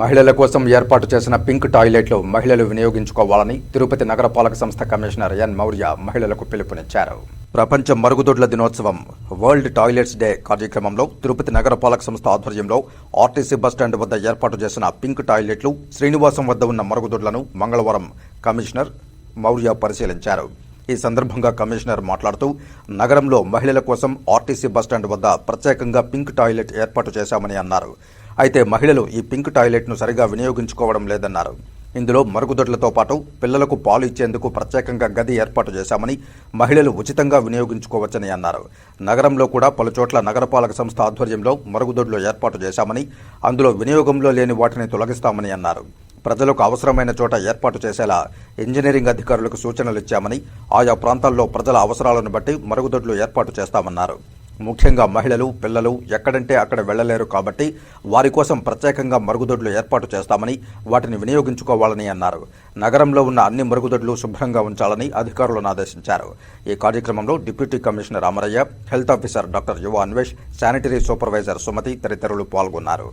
మహిళల కోసం ఏర్పాటు చేసిన పింక్ టాయిలెట్లు మహిళలు వినియోగించుకోవాలని తిరుపతి నగరపాలక సంస్థ కమిషనర్ ఎన్ మౌర్య మహిళలకు పిలుపునిచ్చారు. ప్రపంచ మరుగుదొడ్ల దినోత్సవం వరల్డ్ టాయిలెట్స్ డే కార్యక్రమంలో తిరుపతి నగరపాలక సంస్థ ఆధ్వర్యంలో ఆర్టీసీ బస్టాండ్ వద్ద ఏర్పాటు చేసిన పింక్ టాయిలెట్లు శ్రీనివాసం వద్ద ఉన్న మరుగుదొడ్లను మంగళవారం కమిషనర్ మౌర్య పరిశీలించారు. ఈ సందర్భంగా కమిషనర్ మాట్లాడుతూ నగరంలో మహిళల కోసం ఆర్టీసీ బస్టాండ్ వద్ద ప్రత్యేకంగా పింక్ టాయిలెట్ ఏర్పాటు చేశామని అన్నారు. అయితే మహిళలు ఈ పింక్ టాయిలెట్ను సరిగా వినియోగించుకోవడం లేదన్నారు. ఇందులో మరుగుదొడ్లతో పాటు పిల్లలకు పాలు ఇచ్చేందుకు ప్రత్యేకంగా గది ఏర్పాటు చేశామని మహిళలు ఉచితంగా వినియోగించుకోవచ్చని అన్నారు. నగరంలో కూడా పలుచోట్ల నగరపాలక సంస్థ ఆధ్వర్యంలో మరుగుదొడ్లు ఏర్పాటు చేశామని అందులో వినియోగంలో లేని వాటిని తొలగిస్తామని అన్నారు. ప్రజలకు అవసరమైన చోట ఏర్పాటు చేసేలా ఇంజనీరింగ్ అధికారులకు సూచనలు ఇచ్చామని ఆయా ప్రాంతాల్లో ప్రజల అవసరాలను బట్టి మరుగుదొడ్లు ఏర్పాటు చేస్తామన్నారు. ముఖ్యంగా మహిళలు పిల్లలు ఎక్కడంటే అక్కడ వెళ్ళలేరు కాబట్టి వారి కోసం ప్రత్యేకంగా మరుగుదొడ్లు ఏర్పాటు చేస్తామని వాటిని వినియోగించుకోవాలని అన్నారు. నగరంలో ఉన్న అన్ని మరుగుదొడ్లు శుభ్రంగా ఉంచాలని అధికారులను ఆదేశించారు. ఈ కార్యక్రమంలో deputy commissioner Amarayya health officer doctor Yuva Anvesh sanitary supervisor Sumathi తదితరులు పాల్గొన్నారు.